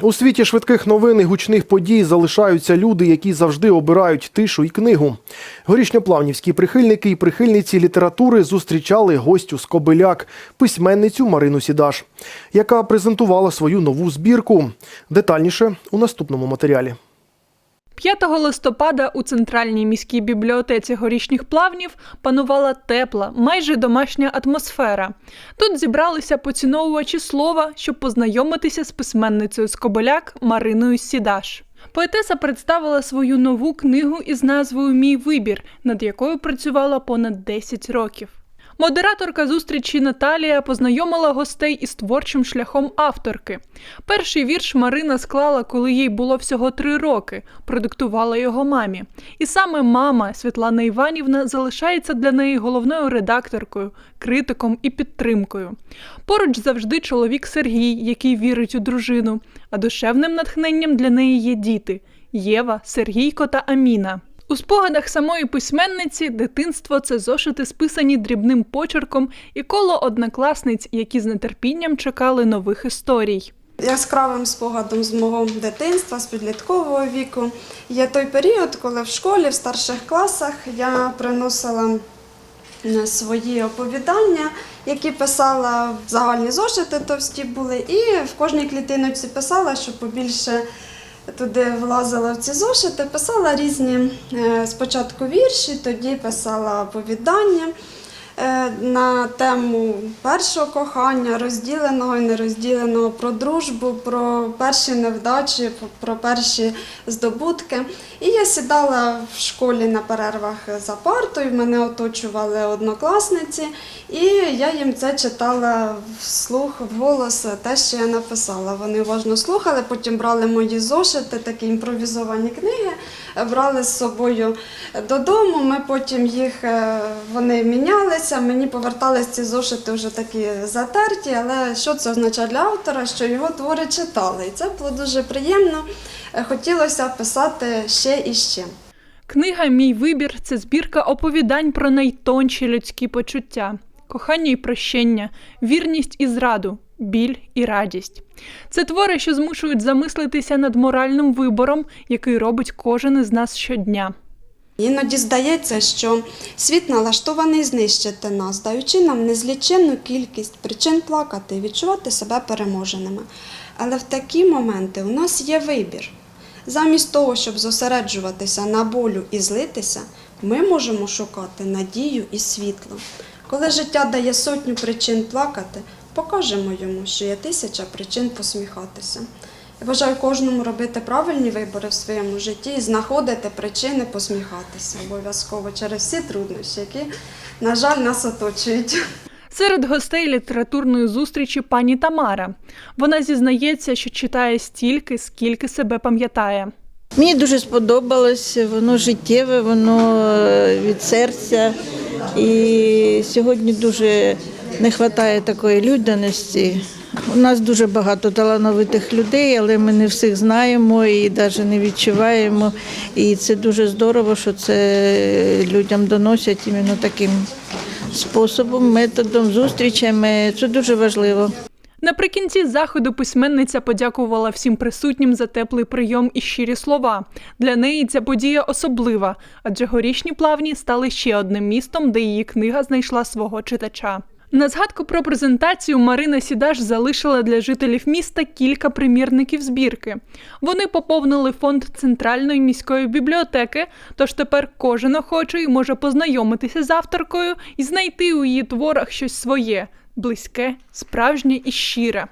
У світі швидких новин і гучних подій залишаються люди, які завжди обирають тишу і книгу. Горішньоплавнівські прихильники і прихильниці літератури зустрічали гостю з Кобиляк, письменницю Марину Сідаш, яка презентувала свою нову збірку. Детальніше у наступному матеріалі. 5 листопада у центральній міській бібліотеці горішніх плавнів панувала тепла, майже домашня атмосфера. Тут зібралися поціновувачі слова, щоб познайомитися з письменницею з Кобиляк Мариною Сідаш. Поетеса представила свою нову книгу із назвою Мій вибір, над якою працювала понад 10 років. Модераторка зустрічі Наталія познайомила гостей із творчим шляхом авторки. Перший вірш Марина склала, коли їй було всього три роки, продиктувала його мамі. І саме мама Світлана Іванівна залишається для неї головною редакторкою, критиком і підтримкою. Поруч завжди чоловік Сергій, який вірить у дружину, а душевним натхненням для неї є діти Єва, Сергійко та Аміна. У спогадах самої письменниці дитинство це зошити, списані дрібним почерком, і коло однокласниць, які з нетерпінням чекали нових історій. Яскравим спогадом з мого дитинства, з підліткового віку є той період, коли в школі, в старших класах я приносила свої оповідання, які писала в загальні зошити товсті були, і в кожній клітиночці писала, щоб побільше туди влазила в ці зошити, писала різні е, спочатку вірші, тоді писала оповідання е, на тему першого кохання, розділеного і нерозділеного, про дружбу, про перші невдачі, про перші здобутки. І я сідала в школі на перервах за партою, мене оточували однокласниці, і я їм це читала вслух, вголос, те, що я написала. Вони уважно слухали, потім брали мої зошити, такі імпровізовані книги, брали з собою додому. Ми потім їх е, вони мінялися. Мені повертались ці зошити вже такі затерті, але що це означає для автора, що його твори читали. І це було дуже приємно. Е, Хотілося писати ще і ще. Книга Мій вибір це збірка оповідань про найтонші людські почуття, кохання і прощення, вірність і зраду, біль і радість. Це твори, що змушують замислитися над моральним вибором, який робить кожен із нас щодня. Іноді здається, що світ налаштований знищити нас, даючи нам незліченну кількість причин плакати і відчувати себе переможеними. Але в такі моменти у нас є вибір. Замість того, щоб зосереджуватися на болю і злитися, ми можемо шукати надію і світло. Коли життя дає сотню причин плакати, покажемо йому, що є тисяча причин посміхатися. Я бажаю кожному робити правильні вибори в своєму житті і знаходити причини посміхатися обов'язково через всі труднощі, які, на жаль, нас оточують. Серед гостей літературної зустрічі пані Тамара. Вона зізнається, що читає стільки, скільки себе пам'ятає. Мені дуже сподобалось, воно життєве, воно е, від серця. І сьогодні дуже не вистачає такої людяності. У нас дуже багато талановитих людей, але ми не всіх знаємо і навіть не відчуваємо. І це дуже здорово, що це людям доносять іменно таким способом, методом, зустрічами. Це дуже важливо. Наприкінці заходу письменниця подякувала всім присутнім за теплий прийом і щирі слова. Для неї ця подія особлива, адже горішні плавні стали ще одним містом, де її книга знайшла свого читача. На згадку про презентацію Марина Сідаш залишила для жителів міста кілька примірників збірки. Вони поповнили фонд центральної міської бібліотеки, тож тепер кожен охочий може познайомитися з авторкою і знайти у її творах щось своє близьке, справжнє і щире.